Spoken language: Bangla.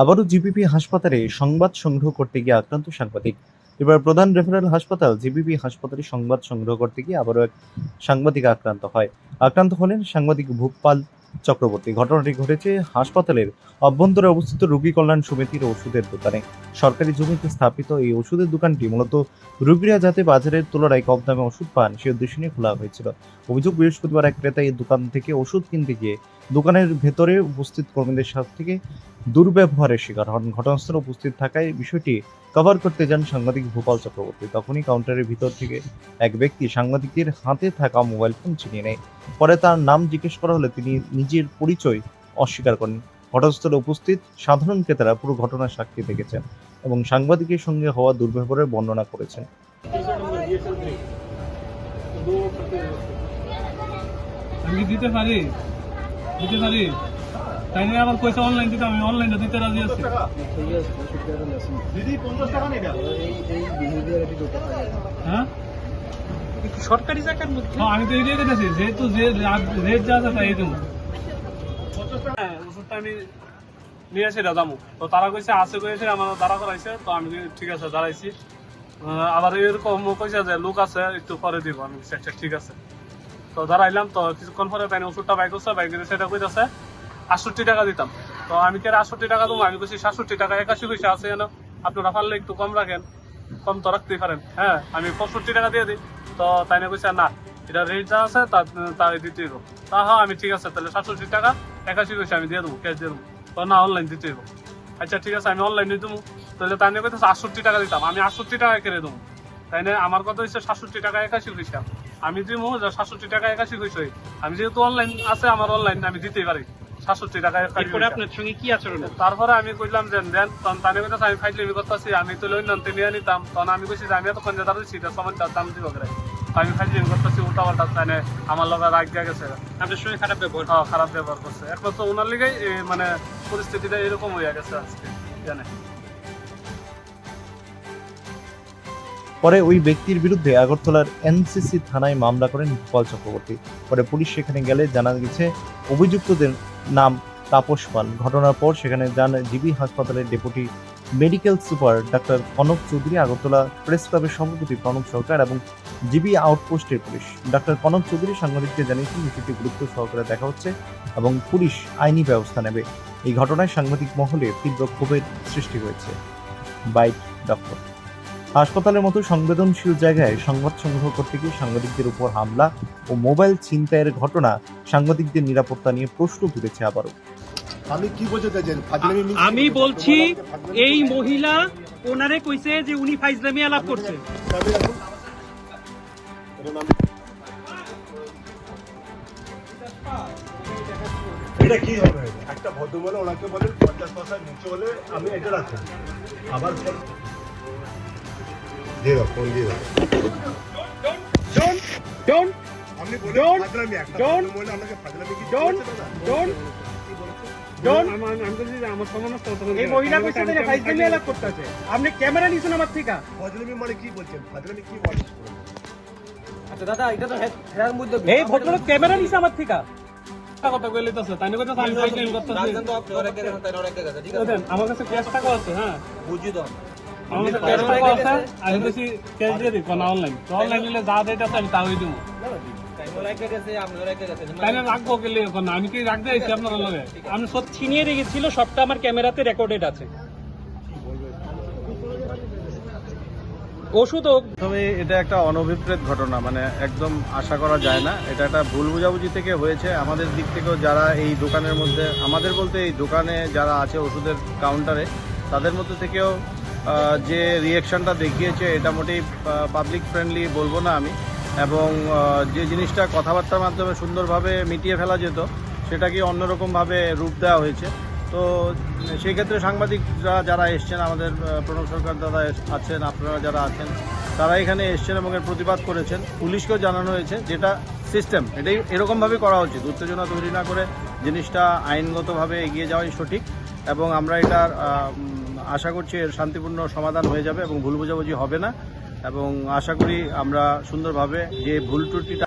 আবারও জিবিপি হাসপাতালে সংবাদ সংগ্রহ করতে গিয়ে আক্রান্ত সাংবাদিক। এবার প্রধান রেফারেল হাসপাতাল জিবিপি হাসপাতালে সংবাদ সংগ্রহ করতে গিয়ে আবারও এক সাংবাদিক আক্রান্ত হয়। আক্রান্ত হলেন সাংবাদিক ভূপাল চক্রবর্তী। ঘটনাটি ঘটেছে হাসপাতালের অভ্যন্তরে অবস্থিত রোগী কল্যাণ সমিতির ওষুধের দোকানে। সরকারি জমিতে স্থাপিত এই ওষুধের দোকানটি মূলত রোগীরা যাতে বাজারের তুলনায় কম দামে ওষুধ পান, সে উদ্দেশ্য নিয়ে খোলা হয়েছিল। অভিযোগ, বৃহস্পতিবার এক ক্রেতা এই দোকান থেকে ওষুধ কিনতে গিয়ে দোকানের ভেতরে উপস্থিত কর্মীদের সাথে থেকে দুর্ব্যবহারের শিকার হন। ঘটনাস্থলে উপস্থিত থাকায় বিষয়টি কভার করতে যান সাংবাদিক ভূপাল চক্রবর্তী। তখনই কাউন্টারের ভিতর থেকে এক ব্যক্তি সাংবাদিকদের হাতে থাকা মোবাইল ফোন ছিনিয়ে নেয়। পরে তার নাম জিজ্ঞেস করা হলে তিনি নিজের পরিচয় অস্বীকার করেন। ঘটনাস্থলে উপস্থিত সাধারণ ক্রেতারা পুরো ঘটনার সাক্ষী দেখেছেন এবং সাংবাদিকের সঙ্গে হওয়া দুর্ব্যবহারের বর্ণনা করেছেন। দিতে পারি? দিতে পারি? তাই নিয়ে আবার পয়সা অনলাইন দিতে আমি অনলাইনে দিতে রাজি আছি। হ্যাঁ? সরকারি জায়গার মধ্যে। হ্যাঁ, আমি তো এটাই দেখেছি যেহেতু যে রেট যা আছে তাই দেবো। হ্যাঁ ওষুধটা আমি নিয়ে আসি দাদামু তো তারা কইছে আছে কইছে আমার দাঁড়া করাইছে তো আমি ঠিক আছে দাঁড়াইছি। আবার এরকম কইছে যে লোক আছে একটু পরে দিব। আমি আচ্ছা ঠিক আছে। তো দাঁড়াইলাম তো কিছুক্ষণ পরে তাই ওষুধটা বাইক করছে বাইক সেটা কইতাছে আটষট্টি টাকা দিতাম। তো আমি কে আটষট্টি টাকা দেবো? আমি কইছি, সাতষট্টি টাকা একাশি পয়সা আছে যেন আপনারা পারলে একটু কম রাখেন। কম তো রাখতেই পারেন। হ্যাঁ আমি পঁয়ষট্টি টাকা দিয়ে দিই। তো তাই না কইছে, না, এটা রেট যা আছে, তা দিতে দেবো তা হ্যাঁ আমি ঠিক আছে, তাহলে সাতষট্টি টাকা একাশি পয়সা আমি দিয়ে দেবো ক্যাশ দিয়ে দেবো। তো না অনলাইন দিতে দেবো আচ্ছা ঠিক আছে, আমি অনলাইনে দেবো। তাহলে তাই নিয়ে কইতেছে, আটষট্টি টাকা দিতাম। আমি আটষট্টি টাকা কেড়ে দেবো। তাই না, আমার কথা হচ্ছে সাতষট্টি টাকা একাশি পয়সা। আমি দিব সাতষট্টি টাকা একাশি পয়সা আমি যেহেতু অনলাইন আছে, আমার অনলাইন আমি দিতেই পারি। সাতষট্টি টাকা এরপরে আপনার সঙ্গে কি আচরণ? তারপরে আমি কইলাম যে দেন তখন তানে কথা আমি করতেছি আমি তো লই নন্তে নিয়ে নিতাম। তখন আমি কইছি যে আমি এতক্ষণ যে দাঁড়াচ্ছি এটা সমান দাম দিব করে। আমি করতেছি উল্টা পাল্টা তানে আমার লগে রাগ দিয়ে গেছে। আপনার সঙ্গে খারাপ ব্যবহার? হ্যাঁ, খারাপ ব্যবহার করছে। একমাত্র ওনার লিগেই মানে পরিস্থিতিটা এরকম হয়ে গেছে আজকে জানে পরে ওই ব্যক্তির বিরুদ্ধে আগরতলার এনসিসি থানায় মামলা করেন ভূপাল চক্রবর্তী। পরে পুলিশ সেখানে গেলে জানা গেছে অভিযুক্তদের নাম তাপস পাল। ঘটনার পর সেখানে যান জিবি হাসপাতালের deputy medical super doctor Kanak Chowdhury, Agartala press ক্লাবের সভাপতি প্রণব সরকার এবং জিবি আউটপোস্টের পুলিশ। ডাক্তার কনক চৌধুরী সাংবাদিকদের জানিয়েছেন, বিষয়টি গুরুত্ব সহকারে দেখা হচ্ছে এবং পুলিশ আইনি ব্যবস্থা নেবে। এই ঘটনায় সাংবাদিক মহলে তীব্র ক্ষোভের সৃষ্টি হয়েছে। বাইট ডক্টর হাসপাতালের মতো সংবেদনশীল জায়গায় সংবাদ সংগ্রহ করতে গিয়ে সাংবাদিকদের উপর হামলা ও মোবাইল ছিনতাইয়ের ঘটনা সাংবাদিকদের নিরাপত্তা নিয়ে প্রশ্ন তুলেছে আবারও। আমি কি চাইছেন আমি বলছি এই মহিলা ওনারে কইছে যে উনি ফাইজলামি আলাপ করছে। এটা কি হবে? একটা ভদ্রমহিলা ওনাকে বলেন পঞ্চাশ পার্সেন্ট নিচে হলে আমি এটা রাখুন আবার দিয়ে দাও ফোন দিয়ে দাও ডোন্ট আপনি বলেন Don't- ফাজলামি একটা don't- ফাজলামি কি দাদা? যে আমার এই মহিলা কইছে যে ফাইজলামি আলাপ করতেছে? আপনি ক্যামেরা নিছেন আমার থেকে? ফাজলামি মানে কি বলছেন? ফাজলামি কি বলছেন এই ভদ্রলোক ক্যামেরা নিছে আমার থেকে? কথা কইলে তো তাই না কথা আমি ফাইজলামি করতেছি। আমার কাছে ক্যাশ টাকা আছে হ্যাঁ। আমার কাছে ক্যাশ টাকা আছে আমি বেশি ক্যাশ দিয়ে দিই না অনলাইন তো অনলাইন নিলে যা দেয় আছে আমি তাই দিব। তাই না রাখব গেলে এখন আমি কি রাখতে আপনার লগে? আমি সব ছিনিয়ে রেখেছিল সবটা আমার ক্যামেরাতে রেকর্ডেড আছে। ওষুধ তবে এটা একটা অনভিপ্রেত ঘটনা মানে একদম আশা করা যায় না। এটা একটা ভুল বুঝাবুঝি থেকে হয়েছে। আমাদের দিক থেকেও যারা এই দোকানের মধ্যে আমাদের বলতে এই দোকানে যারা আছে ওষুধের কাউন্টারে তাদের মধ্যে থেকেও যে রিয়েকশনটা দেখিয়েছে, এটা মোটেই পাবলিক ফ্রেন্ডলি বলব না আমি। এবং যে জিনিসটা কথাবার্তার মাধ্যমে সুন্দরভাবে মিটিয়ে ফেলা যেত, সেটাকে অন্যরকমভাবে রূপ দেওয়া হয়েছে। তো, সেই ক্ষেত্রে সাংবাদিকরা যারা এসছেন, আমাদের প্রণব সরকার দাদা আছেন, আপনারা যারা আছেন, তারা এখানে এসছেন এবং এর প্রতিবাদ করেছেন। পুলিশকেও জানানো হয়েছে যেটা সিস্টেম এটাই এরকমভাবে করা উচিত। উত্তেজনা তৈরি না করে জিনিসটা আইনগতভাবে এগিয়ে যাওয়াই সঠিক এবং আমরা এটার আশা করছি এর শান্তিপূর্ণ সমাধান হয়ে যাবে এবং ভুল বোঝাবুঝি হবে না। এবং আশা করি আমরা সুন্দরভাবে যে ভুল ত্রুটিটা